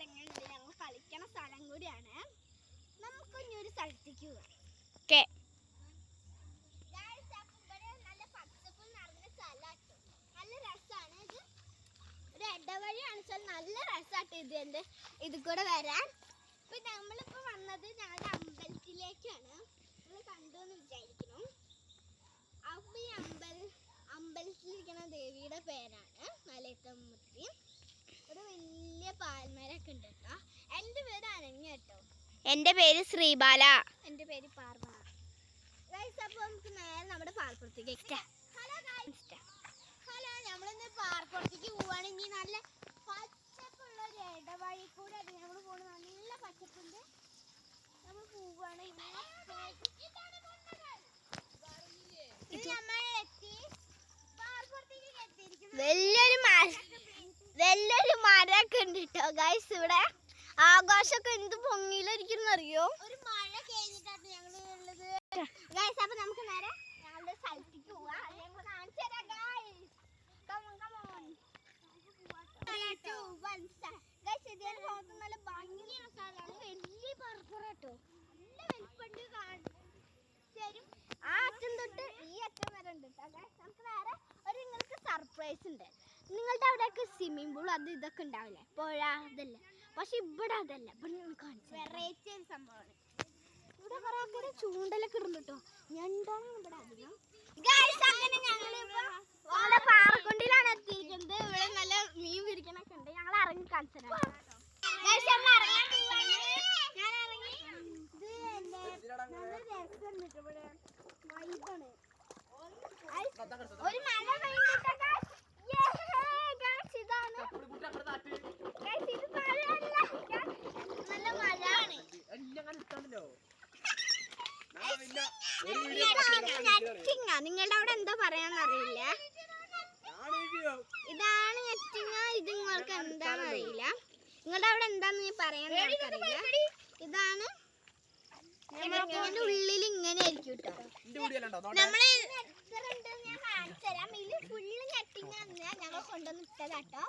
സ്ഥലങ്ങളുണ്ട് ഞങ്ങൾ കളിക്കണ സ്ഥലം കൂടിയാണ്. നമുക്ക് സ്ഥലത്തേക്ക് പോകാം നല്ല രസമായിട്ട് ഇത്. എന്റെ ഇതിൽ കൂടെ വരാൻ. ഇപ്പം നമ്മളിപ്പോൾ വന്നത് ഞങ്ങളുടെ അമ്പലത്തിലേക്കാണ്. നമ്മൾ കണ്ടു എന്ന് വിചാരിക്കുന്നത് വലിയ പാൽമരൊക്കെ ഉണ്ട് കേട്ടോ. എന്റെ പേര് അനന്യ കേട്ടോ. എന്റെ പേര് ശ്രീബാല. എന്റെ പേര് പാർവണ ഗൈസ് അപ്പോൾ നമുക്ക് നേരെ നമ്മുടെ പാർപ്പുറത്തേക്ക് ഹലോ ഗൈസ് ഹലോ നമ്മളിന്ന് പാർപ്പുറത്തേക്ക് പോവുകയാണെങ്കിൽ നല്ല പച്ചപ്പുള്ള ഒരു ഇടവഴി കൂടെ നമ്മൾ പോകുന്നത് നല്ല പച്ചപ്പുണ്ട്. നമ്മൾ പോവുകയാണ് നമ്മൾ എത്തി പാർപ്പുറത്തേക്ക് എത്തിയിരിക്കുന്നത് വലിയൊരു മര വലിയൊരു മരമൊക്കെ ഉണ്ട് കേട്ടോ ഗൈസ് ഇവിടെ ആകാശമൊക്കെ എന്ത് പൊങ്ങിയിലിരിക്കുന്നറിയോ ഒരു മഴ കഴിഞ്ഞിട്ടാണ് ഞങ്ങൾ ഉള്ളത്. ഗൈസ് അപ്പൊ നമുക്ക് നേരെ ഞങ്ങളുടെ സ്ഥലത്തേക്ക് പോവാം. അത് ഞങ്ങൾ കാണിച്ചു തരാം ഗൈസ് കമോൺ കമോൺ ഗൈസ് ഇതിന്റെ ഭാഗത്ത് നല്ല ഭംഗിയുള്ള സ്ഥലമാണ്. വലിയ പറപ്പുറട്ടോ നല്ല വലിപ്പണ്ട് ശരി ആ അറ്റം തൊട്ട് ഈ അറ്റം വരെ ഉണ്ട്. നമുക്ക് നേരെ ഒരു നിങ്ങൾക്ക് സർപ്രൈസ് ഉണ്ട്. നിങ്ങളുടെ അവിടെയൊക്കെ സ്വിമ്മിംഗ് പൂൾ അത് ഇതൊക്കെ ഉണ്ടാവില്ലേ? പുഴ അതല്ല? പക്ഷെ ഇവിടെ അതല്ല. ഇവിടെ ഞാൻ കാണിച്ചു വെറൈറ്റി ഒരു സംഭവമാണ്. ഇവിടെ കുറെ ആൾക്കാര് ചൂണ്ടലൊക്കെ ഇടുന്നു കേട്ടോ ഞണ്ടാണ് ഇവിടെ അധികം? പാറക്കൊണ്ടിലാണ് എത്തിയിരിക്കുന്നത് ഇവിടെ നല്ല മീൻ പിടിക്കണൊക്കെ ഉണ്ട്. ഞങ്ങൾ ഇറങ്ങി. കാണിച്ചു ഗൈസ് ഞങ്ങൾ ഇറങ്ങാൻ പോവാണ് ഞാൻ ഇറങ്ങി ഇത് എന്റെ നല്ല രസമുണ്ട് ട്ടോ ഇവിടെ വൈബാണ് ഒരു മഴ പെയ്യുന്നുണ്ട് guys. Yeah, guys, ഇതാണ് Guys, ഇത് മഴയല്ല. Guys, നല്ല മഴയാണ് ഞെറ്റിങ്ങ നിങ്ങളുടെ അവിടെ എന്താ പറയാന്നറിയില്ല ഇതാണ് ഞെറ്റിങ്ങ ഇത് നിങ്ങൾക്ക് എന്താന്ന് അറിയില്ല. നിങ്ങളുടെ അവിടെ എന്താന്ന് ഞാൻ പറയാൻ അറിയില്ല. ഇതാണ് ഉള്ളിൽ ഇങ്ങനെ ആയിരിക്കും കേട്ടോ നമ്മൾ ഞാൻ കാണിച്ചു തരാം. ഇതിൽ ഫുള്ള് ഞെട്ടിങ്ങ ഞങ്ങൾ കൊണ്ടുവന്ന് ഇട്ടതാട്ടോ